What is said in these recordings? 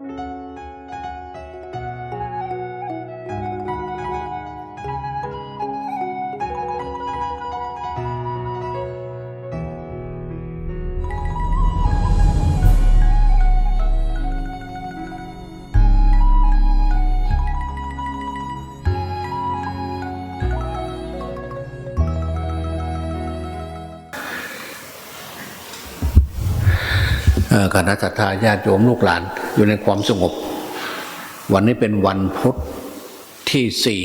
เอ่ คณะสัตยาญาติโยมลูกหลานอยู่ในความสงบ วันนี้เป็นวันพุธที่สี่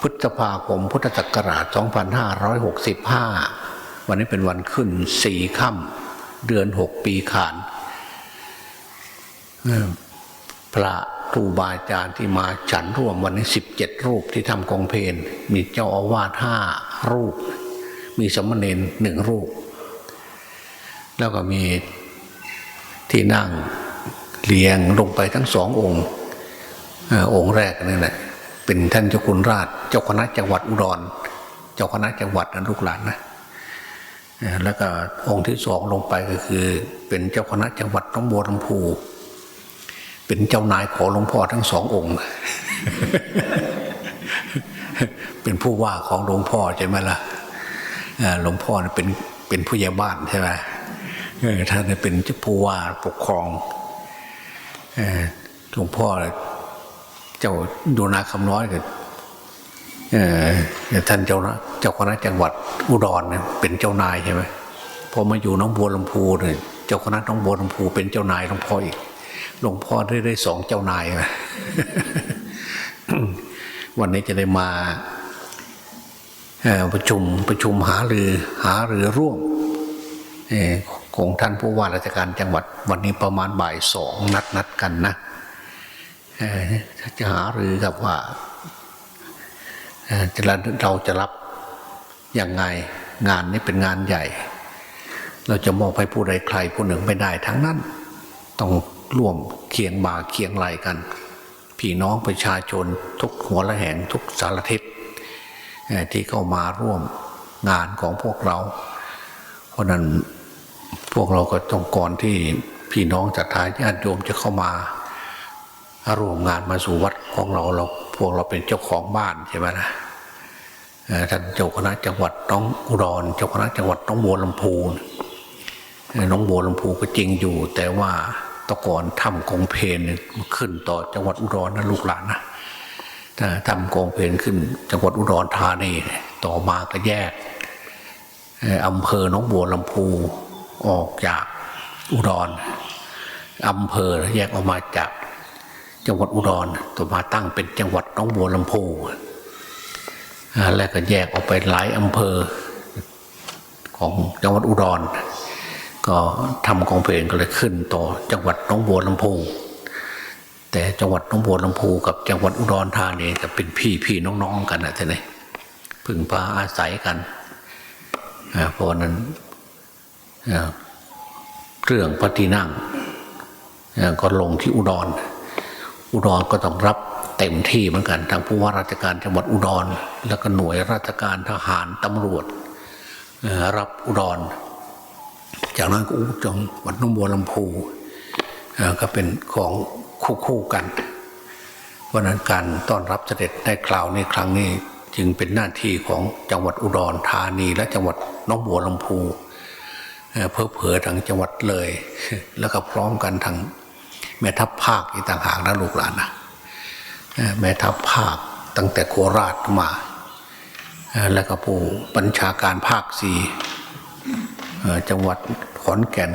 พฤษภาคมพุทธศักราช 2565 วันนี้เป็นวันขึ้นสี่ค่ำเดือนหกปีขานพระครูบาอาจารย์ที่มาฉันร่วมวันนี้สิบเจ็ดรูปที่ทำกองเพลนมีเจ้าอาวาสห้ารูป มีสมณเณรหนึ่งรูป แล้วก็มีที่นั่งเรียงลงไปทั้งสององค์อองค์แรกนี่แหละเป็นท่านเจ้าคุณราช เจ้าคณะจังหวัดอุดร เจ้าคณะจังหวัดนะลูกหลานนะแล้วก็องค์ที่สองลงไปก็คือ เป็นเจ้าคณะจังหวัดหน้องบัวลำพู เป็นเจ้านายของหลวงพ่อทั้งสององค์ เป็นผู้ว่าของหลวงพ่อใช่ไหมล่ะเอ่อหลวงพ่อเป็นเป็นผู้ใหญ่บ้านใช่ไหม ท่านเป็นเจ้าผู้ว่าปกครองหลวงพ่อเจ้าดูนาคำน้อยกับท่านเจ้านะเจ้าคณะจังหวัดอุดรเนี่ยเป็นเจ้านายใช่ไหมพอมาอยู่น้องบัวลำพูเนี่ยเจ้าคณะน้องบัวลำพูเป็นเจ้านายหลวงพ่ออีกหลวงพ่อได้ได้สองเจ้านายนะวันนี้จะได้มาประชุมประชุมหารือหารือร่วมเอ ของท่านผู้ว่าราชการจังหวัดวันนี้ประมาณบ่ายสองนัดนัดกันนะจะหารือกับว่าเอ่อจะเราจะรับยังไงงานนี้เป็นงานใหญ่ เราจะมอบให้ผู้ใดใครผู้หนึ่งไม่ได้ทั้งนั้น ต้องร่วมเคียงบ่าเคียงไหลกัน พี่น้องประชาชนทุกหัวละแห่งทุกสารทิศที่เข้ามาร่วมงานของพวกเรา เพราะนั้น พวกเราก็ต้องก่อนที่พี่น้องจัตตาญาติโยมจะเข้ามาร่วมงานมาสู่วัดของเราเรา พวกเราเป็นเจ้าของบ้านใช่ไหมนะท่านเจ้าคณะจังหวัดน้องอุดรเจ้าคณะจังหวัดน้องบัวลำพูน้องบัวลำพูก็จริงอยู่ แต่ว่าตะก่อนถ้ำคงเพนขึ้นต่อจังหวัดอุดรนะลูกหลานนะถ้าทำกองเพนขึ้น จังหวัดอุดรธานีต่อมาก็แยกเอ่ออำเภอหนองบัวลำพู ออกจากอุดรอำเภอแยกออกมาจากจังหวัดอุดรต่อมาตั้งเป็นจังหวัดหนองบัวลำพูแล้วก็แยกออกไปหลายอำเภอของจังหวัดอุดร ก็ทำกองเพลงก็เลยขึ้นต่อจังหวัดหนองบัวลำพูแต่จังหวัดหนองบัวลำพูกับจังหวัดอุดรธานีจะเป็นพี่พี่น้องๆกันนะท่านนี่พึ่งพาอาศัยกันเพราะนั้น เรื่องพระที่นั่งก็ลงที่อุดร อุดรก็ต้องรับเต็มที่เหมือนกันทางผู้ว่าราชการจังหวัดอุดร แล้วก็หน่วยราชการทหารตำรวจรับอุดร จากนั้นก็อุจังหวัดนงบัวลำพูก็เป็นของคู่คู่กันเพราะนั้นการต้อนรับเสด็จในคราวนี้ครั้งนี้จึงเป็นหน้าที่ของจังหวัดอุดรธานีและจังหวัดน้องบัวลำพู เอ่อเพื่อเผอทางจังหวัดเลย แล้วก็พร้อมกันทางแม่ทัพภาคอีกต่างหากนะลูกหลานนะแม่ทัพภาคตั้งแต่โคราชมา แล้วก็ผู้บัญชาการภาคสี่จังหวัดขอนแก่น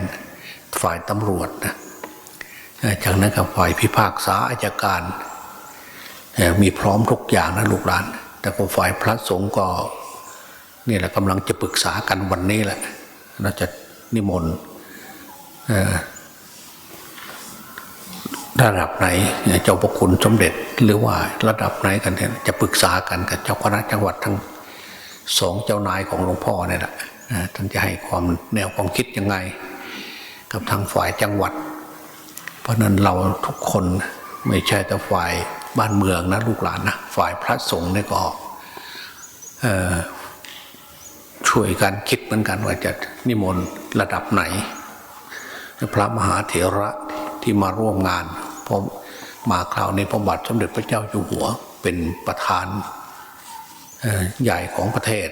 ฝ่ายตำรวจนะจากนั้นกับฝ่ายพิพากษาอายการ มีพร้อมทุกอย่างนะลูกหลาน แต่ก็ฝ่ายพระสงฆ์ก็นี่แหละกำลังจะปรึกษากันวันนี้แหละเราจะ นิมนต์ระดับไหนเจ้าพระคุณสมเด็จหรือว่าระดับไหนกันเนี่ยจะปรึกษากันกับเจ้าคณะจังหวัดทั้งสองเจ้านายของหลวงพ่อเนี่ยแหละท่านจะให้ความแนวความคิดยังไง กับทางฝ่ายจังหวัด เพราะนั้นเราทุกคนไม่ใช่แต่ฝ่ายบ้านเมืองนะลูกหลานนะฝ่ายพระสงฆ์เนี่ยก็ ช่วยกันคิดเหมือนกันว่าจะนิมนต์ระดับไหน พระมหาเถระที่มาร่วมงานพราะมาคราวนี้พระบาทสมเด็จพระเจ้าอยู่หัวเป็นประธานใหญ่ของประเทศ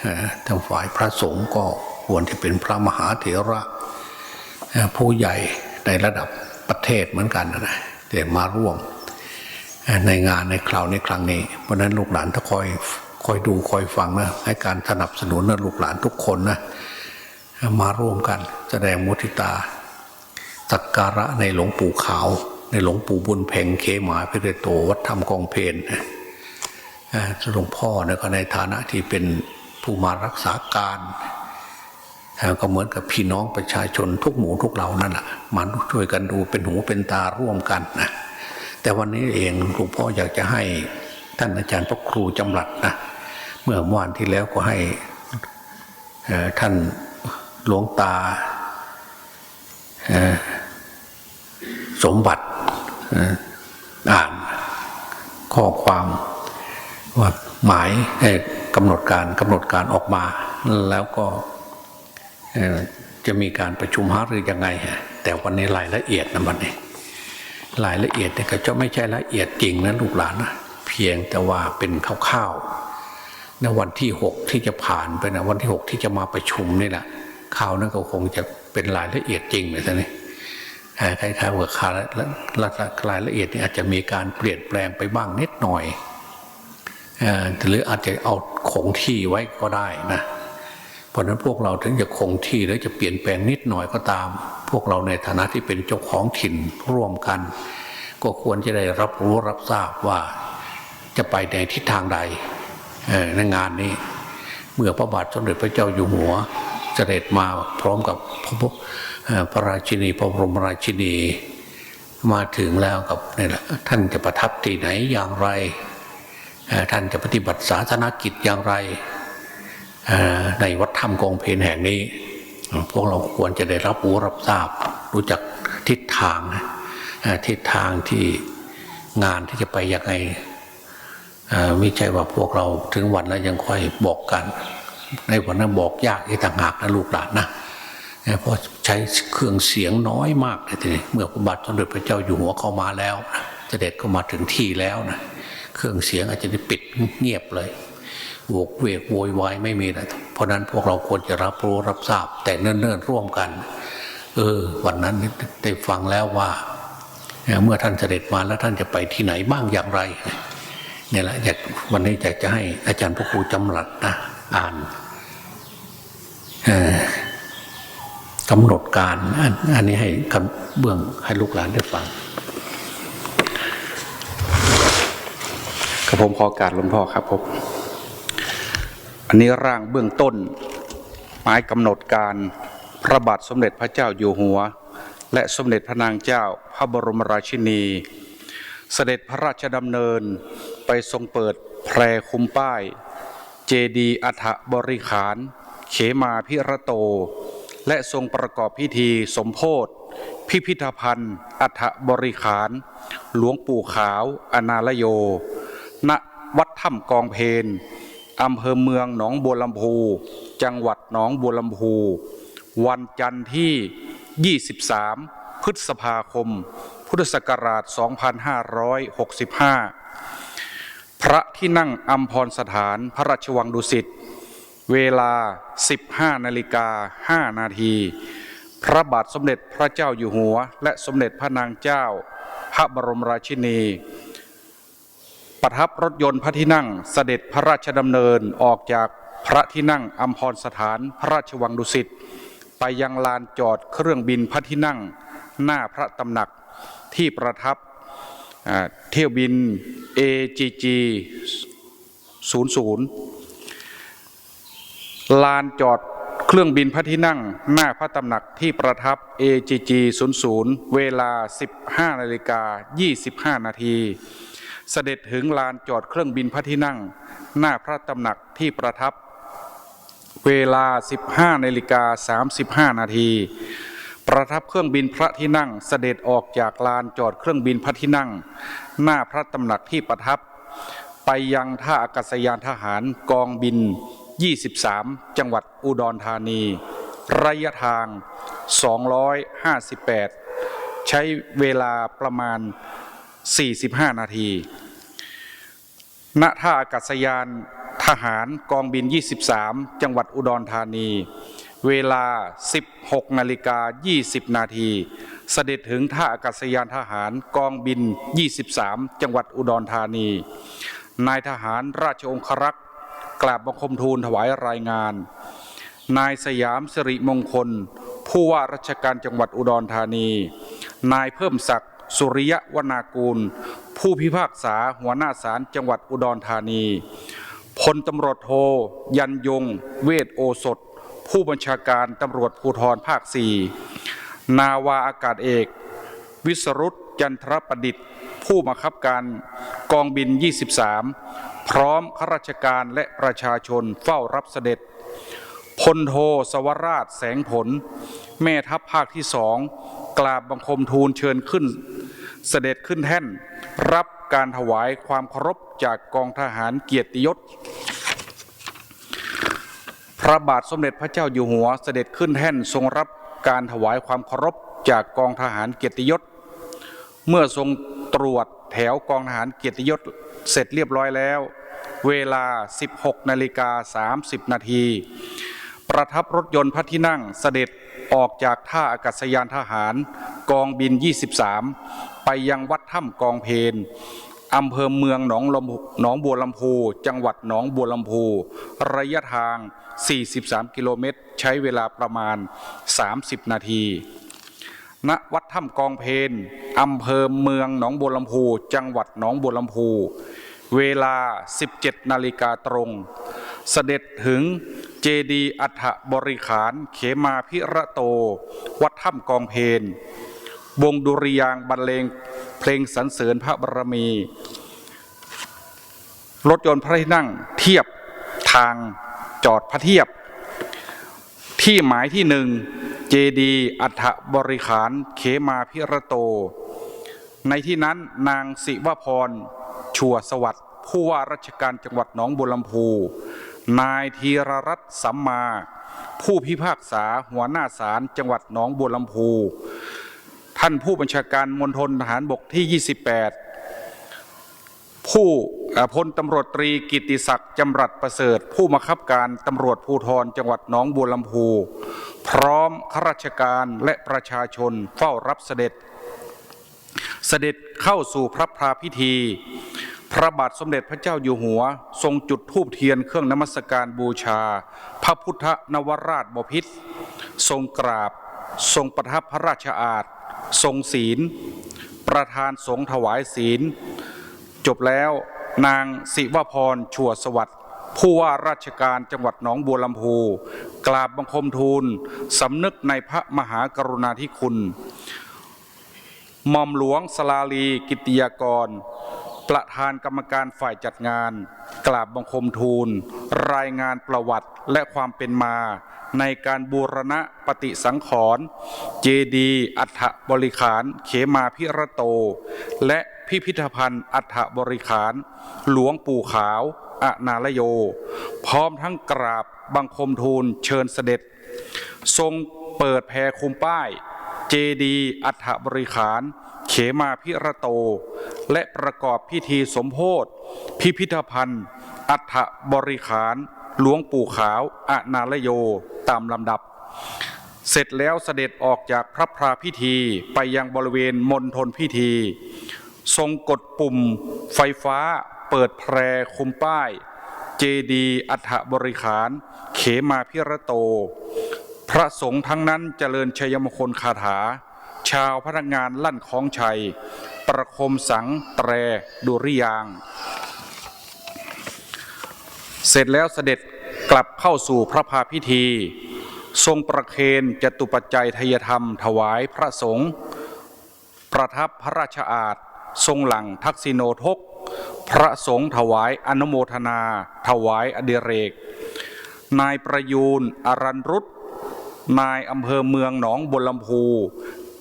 เอ่อทางฝ่ายพระสงฆ์ก็ควรที่เป็นพระมหาเถระผู้ใหญ่ในระดับประเทศเหมือนกันนะแต่มาร่วมในงานในคราวในครั้งนี้ เพราะฉะนั้นลูกหลานถ้าคอย คอยดูคอยฟังนะให้การสนับสนุนนะลูกหลานทุกคนนะมาร่วมกันแสดงมุทิตาสักการะในหลวงปู่ขาว ในหลวงปู่บุญเพ่งเคหมาพิเรโตวัดธรรมกองเพนนะหลวงพ่อเนี่ยก็ในฐานะที่เป็นผู้มารักษาการก็เหมือนกับพี่น้องประชาชนทุกหมู่ทุกเหล่านั่นแหละมาช่วยกันดูเป็นหูเป็นตาร่วมกันนะแต่วันนี้เองหลวงพ่ออยากจะให้ท่านอาจารย์พระครูจำรัดนะ มื่อวานที่แล้วก็ให้ท่านหลวงตาสมบัติอ่านข้อความว่าหมายกำหนดการกำหนดการออกมา แล้วก็จะมีการประชุมหารือยังไงฮะแต่วันนี้รายละเอียดนะวันนี้รายละเอียดเนี่ยก็จะไม่ใช่ละเอียดจริงนะลูกหลานนะเพียงแต่ว่าเป็นคร่าวๆ ในวันที่หกที่จะผ่านไปนะวันที่หกที่จะมาประชุมนี่แหละข่าวนั้นก็คงจะเป็นรายละเอียดจริงเลยท่านนี่คล้ายๆว่าคารายละเอียดนี่อาจจะมีการเปลี่ยนแปลงไปบ้างนิดหน่อยเอ่อหรืออาจจะเอาคงที่ไว้ก็ได้นะเพราะฉะนั้นพวกเราถึงจะคงที่แล้วจะเปลี่ยนแปลงนิดหน่อยก็ตาม พวกเราในฐานะที่เป็นเจ้าของถิ่นร่วมกัน ก็ควรจะได้รับรู้รับทราบว่าจะไปในทิศทางใด ในงานนี้ เมื่อพระบาทสมเด็จพระเจ้าอยู่หัวเสด็จมาพร้อมกับพระพุเอ่อพระราชินีพระบรมราชินี มาถึงแล้วกับนี่แหละท่านจะประทับที่ไหนอย่างไร ท่านจะปฏิบัติศาสนกิจอย่างไร ในวัดถ้ำกองเพนแห่งนี้ พวกเราควรจะได้รับรู้รับทราบ รู้จักทิศทางทิศทางที่งานที่จะไปยังไง ไม่ใช่ว่าพวกเราถึงวันแล้วยังค่อยบอกกัน ในวันนั้นบอกยากอีกต่างหากนะลูกหลานนะเพราะใช้เครื่องเสียงน้อยมากเลยทีนี้เมื่อพระบาทสมเด็จพระเจ้าอยู่หัวเข้ามาแล้วนะเสด็จก็มาถึงที่แล้วนะเครื่องเสียงอาจจะได้ปิดเงียบเลยโวกเวกโวยวายไม่มีนะเพราะนั้นพวกเราควรจะรับรู้รับทราบ แต่เนิ่นๆร่วมกัน เออ วันนั้นได้ฟังแล้วว่า เมื่อท่านเสด็จมาแล้วท่านจะไปที่ไหนบ้างอย่างไร นี่ยแหละอยากวันนี้อยากจะให้อาจารย์พระครูจำรัดนะอ่านกำหนดการอันนี้ให้เบื้องให้ลูกหลานได้ฟังครับผมขอกาสหลวงพ่อครับผมอันนี้ร่างเบื้องต้น หมายกำหนดการพระบาทสมเด็จพระเจ้าอยู่หัว และสมเด็จพระนางเจ้าพระบรมราชินี เสด็จพระราชดำเนิน ไปทรงเปิดแพรคุมป้าย เจดีอัฐบริขาร เขมาพิระโต และทรงประกอบพิธีสมโพธพิพิธภัณฑ์ อัฐบริขาร หลวงปู่ขาว อนาลโย ณวัดถ้ำกองเพนอำเภอเมืองหนองบัวลำพู จังหวัดหนองบัวลำพู วันจันทร์ที่ 23 พฤษภาคม พุทธศักราช 2565 พระที่นั่งอัมพรสถานพระราชวังดุสิต เวลา 15นาฬิกา5นาทีพระบาทสมเด็จพระเจ้าอยู่หัว และสมเด็จพระนางเจ้า พระบรมราชินี ประทับรถยนต์พระที่นั่งเสด็จพระราชดำเนินออกจากพระที่นั่งอัมพรสถานพระราชวังดุสิต ไปยังลานจอดเครื่องบินพระที่นั่ง หน้าพระตำหนักที่ประทับ เที่ยวบิน AGG 00 ลานจอดเครื่องบินพระที่นั่งหน้าพระตำหนักที่ประทับ AGG 00 เวลา 15นาฬิกา25 นาที เสด็จถึงลานจอดเครื่องบินพระที่นั่ง หน้าพระตำหนักที่ประทับ เวลา 15นาฬิกา35 นาที ประทับเครื่องบินพระที่นั่ง เสด็จออกจากลานจอดเครื่องบินพระที่นั่ง หน้าพระตำหนักที่ประทับ ไปยังท่าอากาศยานทหารกองบิน 23 จังหวัดอุดรธานี ระยะทาง 258 ใช้เวลาประมาณ 45 นาที ณ ท่าอากาศยานทหารกองบิน 23 จังหวัดอุดรธานี เวลา 16 นาฬิกา 20 นาที เสด็จถึงท่าอากาศยานทหารกองบิน 23 จังหวัดอุดรธานี นายทหารราชองครักษ์กราบบังคมทูลถวายรายงาน นายสยามสิริมงคล ผู้ว่าราชการจังหวัดอุดรธานี นายเพิ่มศักดิ์สุริยวนากูล ผู้พิพากษาหัวหน้าศาลจังหวัดอุดรธานีพลตำรวจโทยันยง เวทโอสถ ผู้บัญชาการตำรวจภูธรภาคสี่นาวาอากาศเอก วิสรุตจันทรประดิษฐ์ ผู้บังคับการกองบิน 23 พร้อมข้าราชการและประชาชนเฝ้ารับเสด็จพลโทสวราชแสงผล แม่ทัพภาคที่สองกราบบังคมทูลเชิญขึ้น เสด็จขึ้นแท่น รับการถวายความเคารพจากกองทหารเกียรติยศ พระบาทสมเด็จพระเจ้าอยู่หัวเสด็จขึ้นแท่นทรงรับการถวายความเคารพจากกองทหารเกียรติยศ เมื่อทรงตรวจแถวกองทหารเกียรติยศเสร็จเรียบร้อยแล้ว เวลา 16นาฬิกา30 นาที ประทับรถยนต์พระที่นั่งเสด็จออกจากท่าอากาศยานทหารกองบิน 23 ไปยังวัดถ้ำกองเพน อำเภอเมืองหนองลำหนองบัวลำพู จังหวัดหนองบัวลำพู ระยะทาง 43 กิโลเมตร ใช้เวลาประมาณ 30 นาที ณ วัดถ้ำกองเพนอำเภอเมืองหนองบัวลำพู จังหวัดหนองบัวลำพู เวลา 17 นาฬิกาตรง เสด็จถึงเจดีอัฐบริขาร เขมาพิระโต วัดถ้ำกองเพน วงดุริยางบรรเลงเพลงสรรเสริญพระบารมี รถยนต์พระที่นั่งเทียบทางจอดพระเทียบ ที่หมายที่หนึ่งเจดีอัฐบริขารเขมาพิระโต ในที่นั้นนางสิวพร ชัวสวัสดิ์ผู้ว่าราชการจังหวัดหนองบัวลำพู นายธีรรัตน์สัมมา ผู้พิพากษาหัวหน้าศาลจังหวัดหนองบัวลำพู ท่านผู้บัญชาการมณฑลทหารบกที่ 28 ผู้พลตำรวจตรีกิติศักดิ์จำรัดประเสริฐ ผู้บังคับการตำรวจภูธรจังหวัดหนองบัวลำพู พร้อมข้าราชการและประชาชนเฝ้ารับเสด็จ เสด็จเข้าสู่พระพราพิธี พระบาทสมเด็จพระเจ้าอยู่หัว ทรงจุดธูปเทียนเครื่องนมัสการบูชา พระพุทธนวราชบพิตรทรงกราบ ทรงประทับพระราชอาณ ทรงศีล ประธานสงฆ์ถวายศีล จบแล้วนางสิวพรชัวสวัสดิ์ผู้ว่าราชการจังหวัดหนองบัวลำพูกราบบังคมทูลสำนึกในพระมหากรุณาธิคุณหม่อมหลวงสลาลีกิตติยากร ประธานกรรมการฝ่ายจัดงาน กราบบังคมทูล รายงานประวัติและความเป็นมา ในการบูรณะปฏิสังขรณ์เจดีอัฐบริขารเขมาพิระโต และพิพิธภัณฑ์อัฐบริขาร หลวงปู่ขาวอนารโย พร้อมทั้งกราบบังคมทูลเชิญเสด็จ ทรงเปิดแพรคุมป้าย เจดีอัฐบริขารเขมาพิระโต และประกอบพิธีสมโพธพิพิธภัณฑ์ อัฐบริขาร หลวงปู่ขาวอนารโย ตามลำดับ เสร็จแล้วเสด็จออกจากพระพราพิธีไปยังบริเวณมณฑลพิธี ทรงกดปุ่มไฟฟ้าเปิดแพรคุมป้าย เจดีอัฐบริขาร เขมาพิระโต พระสงฆ์ทั้งนั้นเจริญชัยมงคลคาถา ชาวพนักงานลั่นคล้องชัย ประคมสังแตรดุริยาง เสร็จแล้วเสด็จ กลับเข้าสู่พระพาพิธี ทรงประเคนจตุปัจจัยทยธรรม ถวายพระสงฆ์ประทับพระราชอาณทรงหลังทักษิโนทก พระสงฆ์ถวายอนุโมทนา ถวายอดิเรก นายประยูนอรันรุตนายอำเภอเมืองหนองบัวลำพู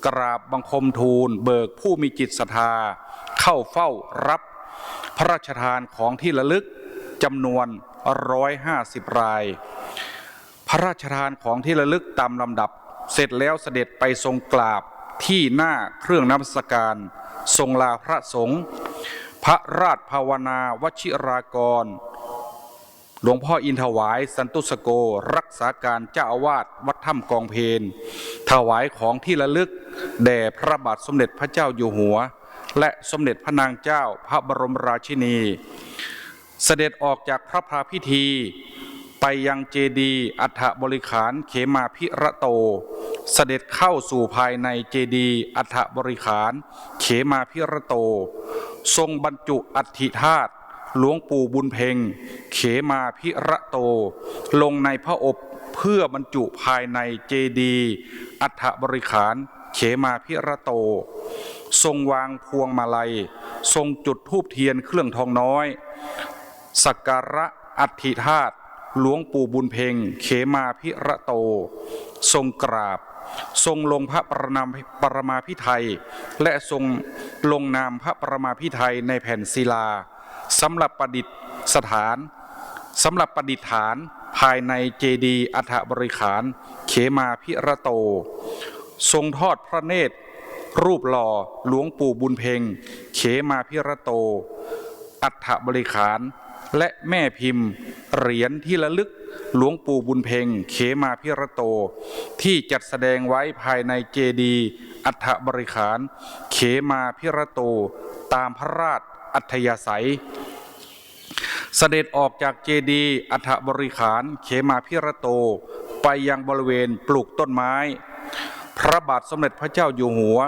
กราบบังคมทูล เบิกผู้มีจิตศรัทธา เข้าเฝ้ารับพระราชทานของที่ระลึกจำนวน 150 ราย พระราชทานของที่ระลึกตามลำดับ เสร็จแล้วเสด็จไปทรงกราบที่หน้าเครื่องนมัสการ ทรงลาพระสงฆ์พระราชภาวนาวชิรากร หลวงพ่ออินถวาย สันตุสโก รักษาการเจ้าอาวาสวัดถ้ำกองเพนถวายของที่ระลึก แด่พระบาทสมเด็จพระเจ้าอยู่หัว และสมเด็จพระนางเจ้าพระบรมราชินี เสด็จออกจากพระพาพิธี ไปยังเจดีอัฐบริขารเขมาพิระโต เสด็จเข้าสู่ภายในเจดีอัฐบริขารเขมาพิระโต ทรงบรรจุอัฐิธาตุหลวงปู่บุญเพ็ง เขมาพิระโต ลงในพระอบเพื่อบรรจุภายในเจดีอัฐบริขารเขมาพิระโต ทรงวางพวงมาลัย ทรงจุดธูปเทียนเครื่องทองน้อย สักการะอัฐิธาตุหลวงปู่บุญเพ็งเขมาพิระโต ทรงกราบ ทรงลงพระประนามปรมาพิไทย และทรงลงนามพระประมาพิไทยในแผ่นศิลาสำหรับประดิษฐานสำหรับประดิษฐานภายในเจดีย์อัฐบริขาร เขมาพิระโต ทรงทอดพระเนตร รูปหล่อหลวงปู่บุญเพ็งเขมาพิระโต อัฐบริขาร และแม่พิมพ์ เหรียญที่ระลึกหลวงปู่บุญเพ็งเขมาพิระโต ที่จัดแสดงไว้ภายในเจดีอัฐบริขาร เขมาพิระโต ตามพระราชอัธยาศัย เสด็จออกจากเจดีอัฐบริขาร เขมาพิระโต ไปยังบริเวณปลูกต้นไม้ พระบาทสมเด็จพระเจ้าอยู่หัว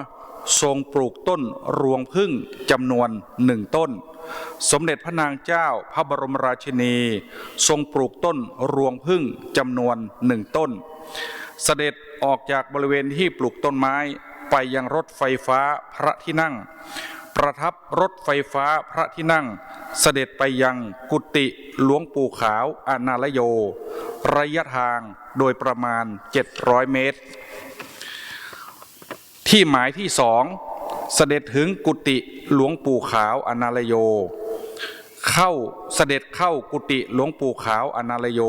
ทรงปลูกต้นรวงพึ่งจำนวนหนึ่งต้น สมเด็จพระนางเจ้าพระบรมราชินี ทรงปลูกต้นรวงพึ่งจำนวนหนึ่งต้น เสด็จออกจากบริเวณที่ปลูกต้นไม้ไปยังรถไฟฟ้าพระที่นั่ง ประทับรถไฟฟ้าพระที่นั่ง เสด็จไปยังกุฏิหลวงปู่ขาวอนาลโย ระยะทางโดยประมาณ 700 เมตร ที่หมายที่สอง เสด็จถึงกุฏิหลวงปู่ขาวอนาลโย เข้าเสด็จเข้ากุฏิหลวงปู่ขาวอนาลโย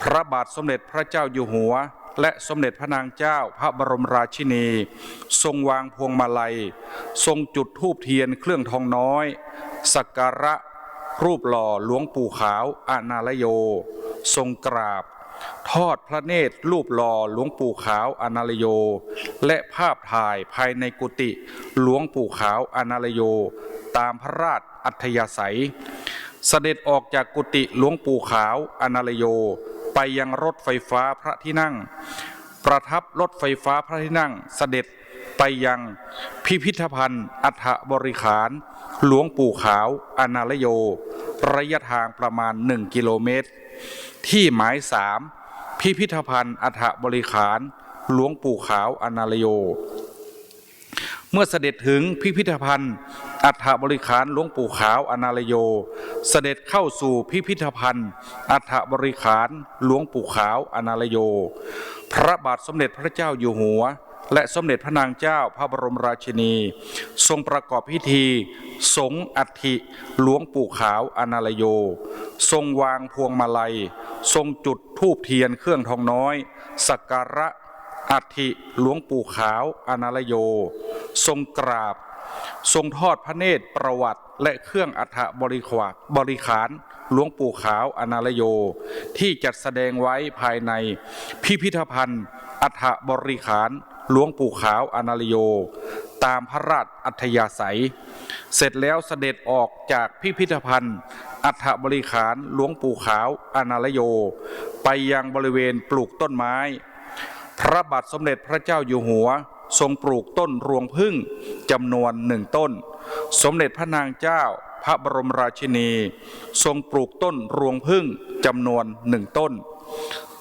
พระบาทสมเด็จพระเจ้าอยู่หัว และสมเด็จพระนางเจ้าพระบรมราชินี ทรงวางพวงมาลัย ทรงจุดธูปเทียนเครื่องทองน้อย สักการะรูปหล่อหลวงปู่ขาวอนาลโย ทรงกราบ ทอดพระเนตรรูปหล่อหลวงปู่ขาวอนาลโย และภาพถ่ายภายในกุฏิหลวงปู่ขาวอนาลโย ตามพระราชอัธยาศัย เสด็จออกจากกุฏิหลวงปู่ขาวอนาลโย ไปยังรถไฟฟ้าพระที่นั่ง ประทับรถไฟฟ้าพระที่นั่ง เสด็จไปยังพิพิธภัณฑ์อัฐบริขาร หลวงปู่ขาวอนาลโย ระยะทางประมาณ 1 กิโลเมตร ที่หมายสามพิพิธภัณฑ์อัฐบริขาร หลวงปู่ขาวอนาลโย เมื่อเสด็จถึงพิพิธภัณฑ์ อัฐบริขารหลวงปู่ขาวอนาลโย เสด็จเข้าสู่พิพิธภัณฑ์ อัฐบริขารหลวงปู่ขาวอนาลโย พระบาทสมเด็จพระเจ้าอยู่หัว และสมเด็จพระนางเจ้าพระบรมราชินี ทรงประกอบพิธี สงอัฐิหลวงปู่ขาวอนาลโย ทรงวางพวงมาลัย ทรงจุดธูปเทียนเครื่องทองน้อย สักการะอัฐิหลวงปู่ขาวอนาลโย ทรงกราบ ทรงทอดพระเนตรประวัติและเครื่องอัฐบริขวาบริขารหลวงปู่ขาวอนาลโย ที่จัดแสดงไว้ภายในพิพิธภัณฑ์อัฐบริขาร หลวงปู่ขาวอนาลโย ตามพระราชอัธยาศัย เสร็จแล้วเสด็จออกจากพิพิธภัณฑ์ อัฐบริขารหลวงปู่ขาวอนาลโย ไปยังบริเวณปลูกต้นไม้ พระบาทสมเด็จพระเจ้าอยู่หัวทรงปลูกต้นรวงพึ่งจำนวนหนึ่งต้น สมเด็จพระนางเจ้าพระบรมราชินี ทรงปลูกต้นรวงพึ่งจำนวนหนึ่งต้น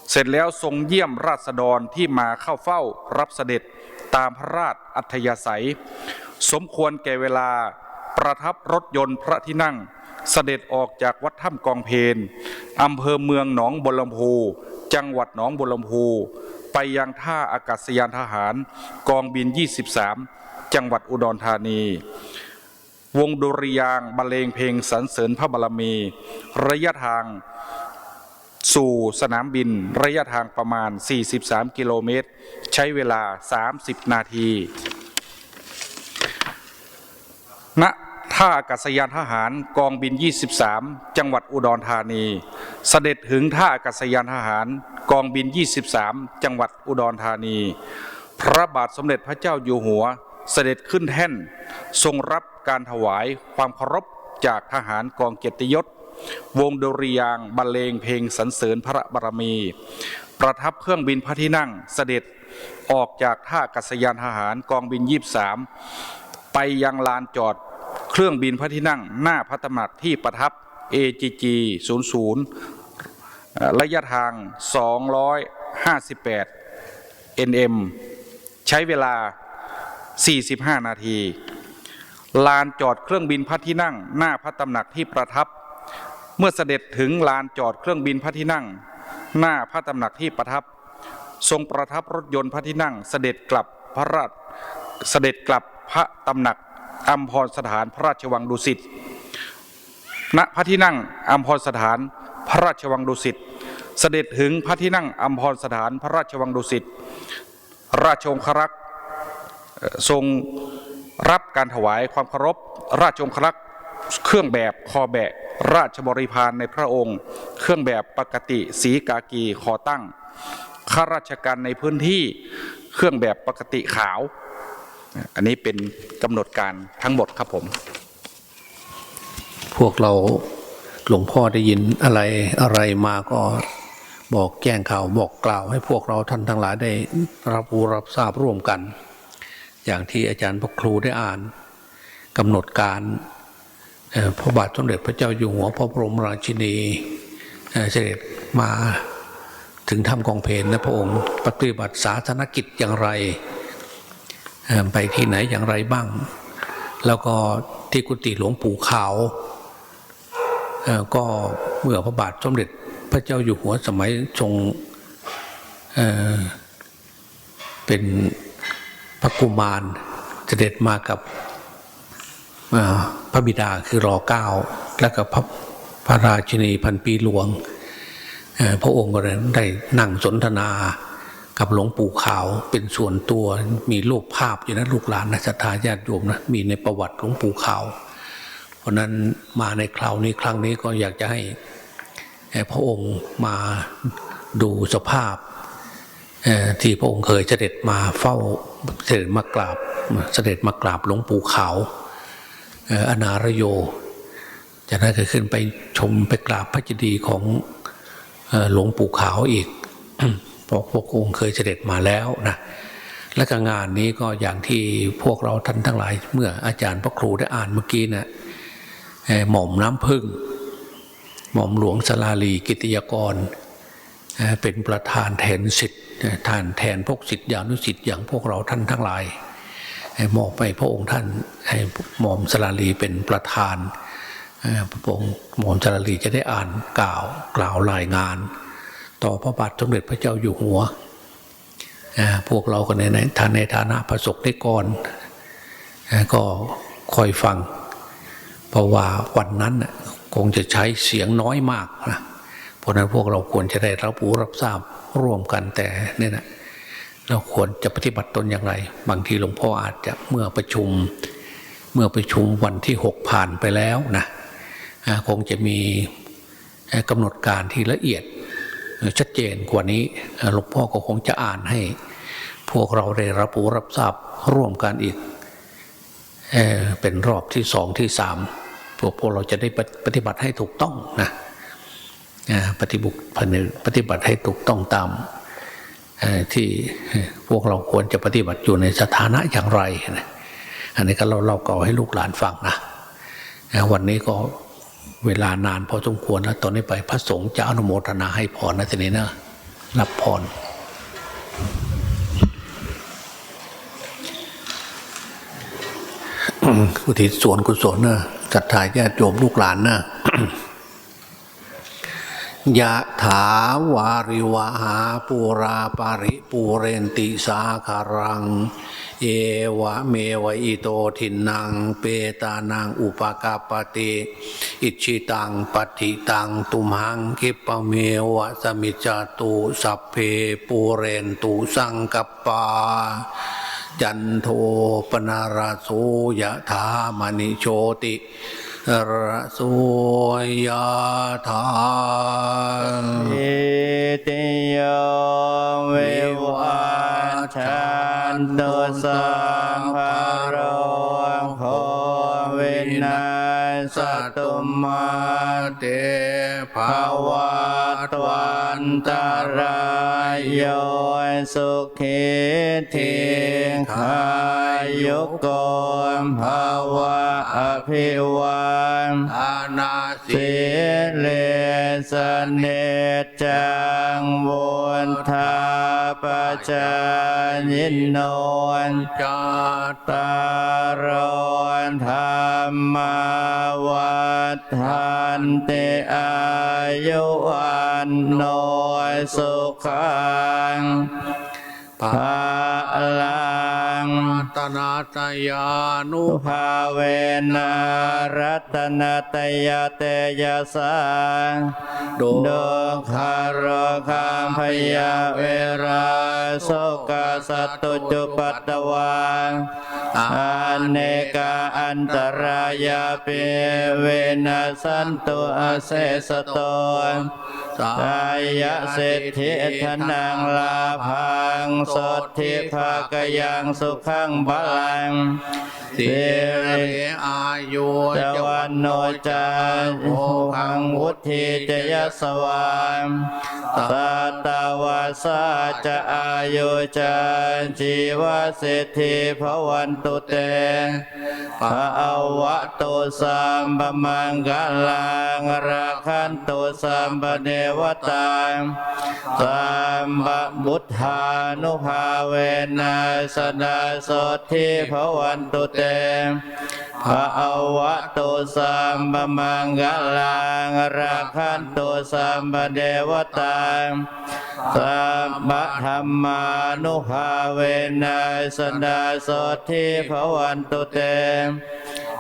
เสร็จแล้วทรงเยี่ยมราษฎรที่มาเข้าเฝ้ารับเสด็จตามพระราชอัธยาศัย สมควรแก่เวลาประทับรถยนต์พระที่นั่ง เสด็จออกจากวัดถ้ำกองเพนอำเภอเมืองหนองบัวลำพู จังหวัดหนองบัวลำพู ไปยังท่าอากาศยานทหาร กองบิน 23 จังหวัดอุดรธานี วงดุริยางบรรเลงเพลงสรรเสริญพระบารมี ระยะทาง สู่สนามบินระยะทางประมาณ 43 กิโลเมตร ใช้เวลา 30 นาทีณท่าอากาศยานทหารกองบิน 23 จังหวัดอุดรธานี เสด็จถึงท่าอากาศยานทหารกองบิน 23 จังหวัดอุดรธานี พระบาทสมเด็จพระเจ้าอยู่หัว เสด็จขึ้นแท่น ทรงรับการถวายความเคารพจากทหารกองเกียรติยศ วงดุริยางบรรเลงเพลงสรรเสริญพระบารมี ประทับเครื่องบินพระที่นั่งเสด็จออกจากท่ากาศยานทหารกองบิน23ไปยังลานจอดเครื่องบินพระที่นั่งหน้าพระตำหนักที่ประทับ AGG 00 ระยะทาง 258 NM ใช้เวลา 45 นาที ลานจอดเครื่องบินพระที่นั่ง หน้าพระตำหนักที่ประทับ มื่อเสด็จถึงลานจอดเครื่องบินพระที่นั่ง หน้าพระตำหนักที่ประทับ ทรงประทับรถยนต์พระที่นั่ง เสด็จกลับพระราชเสด็จกลับพระตำหนักอัมพรสถานพระราชวังดุสิตณพระที่นั่งอัมพรสถานพระราชวังดุสิตเสด็จถึงพระที่นั่งอัมพรสถานพระราชวังดุสิตราชองครักษ์ทรงรับการถวายความเคารพ ราชองครักษ์เครื่องแบบคอแบะ ราชบริพารในพระองค์ เครื่องแบบปกติสีกากีคอตั้งข้าราชการในพื้นที่เครื่องแบบปกติขาว อันนี้เป็นกำหนดการทั้งหมดครับผม พวกเราหลวงพ่อได้ยินอะไรอะไรมาก็บอกแจ้งข่าวบอกกล่าว ให้พวกเราท่านทั้งหลายได้รับรู้รับทราบร่วมกัน อย่างที่อาจารย์พระครูได้อ่านกำหนดการ พระบาทสมเด็จพระเจ้าอยู่หัวพระบรมราชินีเอ่อเสด็จมาถึงถ้ำกองเพลนะพระองค์ปฏิบัติสาธารณกิจอย่างไร ไปที่ไหนอย่างไรบ้าง แล้วก็ที่กุฏิหลวงปู่ขาวก็เมื่อพระบาทสมเด็จพระเจ้าอยู่หัวสมัยทรงเเป็นพระกุมารเสด็จมากับ พระบิดาคือรอเก้าแล้วก็พระพระราชินีพันปีหลวงพระองค์ก็เลยได้นั่งสนทนากับหลวงปู่ขาวเป็นส่วนตัวมีรูปภาพอยู่นะลูกหลานนะศรัทธาญาติโยมนะมีในประวัติหลวงปู่ขาว เพราะนั้นมาในคราวนี้ครั้งนี้ก็อยากจะให้พระองค์มาดูสภาพที่พระองค์เคยเสด็จมาเฝ้าเสด็จมากราบเสด็จมากราบหลวงปู่ขาว อนารโยจะได้ขึ้นไปชมไปกราบพระเจดีย์ของหลวงปู่ขาวอีกเพราะพวกองค์เคยเสด็จมาแล้วนะและก็งานนี้ก็อย่างที่พวกเราท่านทั้งหลาย เมื่ออาจารย์พระครูได้อ่านเมื่อกี้นะเอ่อหม่อมน้ำพึ่ง หม่อมหลวงสลาลีกิติยกร เป็นประธานแทนสิทธิ์ท่านแทนพวกสิทธิยานุสิทธิ์อย่างพวกเราท่านทั้งหลาย มอบไปพระองค์ท่านให้หม่อมสลาลีเป็นประธานพระองค์หม่อมสลาลีจะได้อ่านกล่าวกล่าวรายงาน ต่อพระบาทสมเด็จพระเจ้าอยู่หัวพวกเราก็ในนฐานในฐานะประสบได้ก่อนก็คอยฟัง เพราะว่าวันนั้นคงจะใช้เสียงน้อยมากนะเพราะฉะนั้นพวกเราควรจะได้รับรู้รับทราบร่วมกันแต่เนี่ยนะ เราควรจะปฏิบัติตนอย่างไร บางทีหลวงพ่ออาจจะเมื่อประชุม เมื่อประชุมวันที่หกผ่านไปแล้วนะคงจะมีกำหนดการที่ละเอียดชัดเจนกว่านี้หลวงพ่อก็คงจะอ่านให้ พวกเราได้รับรู้รับทราบร่วมกันอีกเเป็นรอบที่สองที่สามพวกพวกเราจะได้ปฏิบัติให้ถูกต้องนะปฏิบุกปฏิบัติให้ถูกต้องตาม ที่พวกเราควรจะปฏิบัติอยู่ในสถานะอย่างไรนะอันนี้ก็เราเราเก่าให้ลูกหลานฟังนะวันนี้ก็เวลานานพอสมควรแล้วตอนนี้ไปพระสงฆ์จะอนุโมทนาให้พรนะทีนี้นะรับพรอุทิศส่วนกุศลนะศรัทธาญาติโยมลูกหลานนะ ยะถาวาริวหาปูราปาริปูเรนติสาคารัง เอวะเมวะอิโตทินัง เปตานังอุปกาปติอิชิตังปฏิตังตุมหังคิปเมวะสมิจจตุสัพเพปูเรนตุสังกปปาจันโทปนาราโสยะถามณิโชติ ระโสยะถาอิติโยวิวัชันตุสัมภารโควินาสตุมาเต วัตวันตรายโยสุขิทิขายุโกมภวะอภิวันอานาสิเลสเนจังวุ ปจายโนนจัตารนธรรมวัฏันติอายุวันโนสุขังภาลา ตนาตยานุภาเวนะรัตนาตยเตยะสาโดโดคารคามพยาเวราโสกาสตุจุปัตตวาอเนกาอันตรายาเปเวนะสันตุอเสสตสาตายะเศรษฐิธนังลาพังสดทิภากยังสุขังบาลัง สิริอายุจวันโนจาโอขังวุธิจยสวามสัตาวาสาจะอายุจาจีวสิทธิภวันตุเตภาวะตุสัมปมังกลังราคันตุสัมปเนวตาสั มปบุทธานุภาเวนัสนาสดทิภวันตุเตภาวะโตสัมปมังกลังราคันโตสัมปเดวตาสัมปธรรมานุภาเวนัสนาสดทิภวันตุเต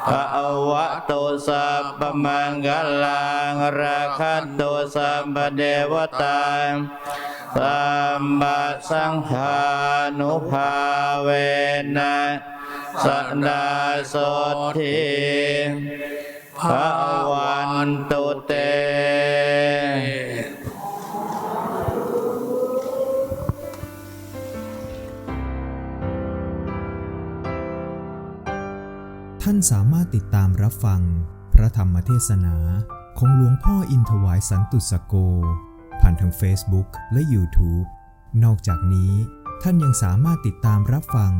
ภาวะโตสัมปมังกลังราคันโตสัมปเดวตา สัมปสังฆานุภาเวนะสนาสดทิภาวันตุเตท่านสามารถติดตามรับฟัง พระธรรมเทศนาของหลวงพ่ออินทวายสันตุสโก ผ่านทาง Facebook และ YouTube นอกจากนี้ท่านยังสามารถติดตามรับฟัง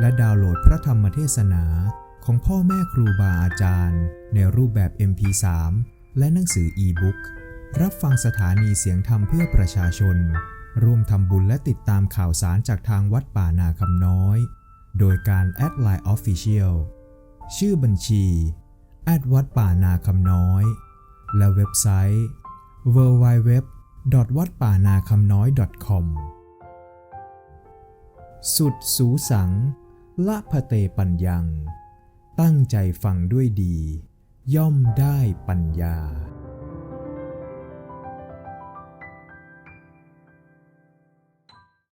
และดาวน์โหลดพระธรรมเทศนาของพ่อแม่ครูบาอาจารย์ ในรูปแบบ MP3 และหนังสืออีบุ๊กรับฟังสถานีเสียงธรรมเพื่อประชาชน ร่วมทำบุญและติดตามข่าวสารจากทางวัดป่านาคำน้อย โดยการแอดไลน์ Official ชื่อบัญชีแอดวัดป่านาคำน้อย และเว็บไซต์ www. วัดป่านาคำน้อย .com สุดสูสัง ละพะเตปัญญัง ตั้งใจฟังด้วยดี ย่อมได้ปัญญา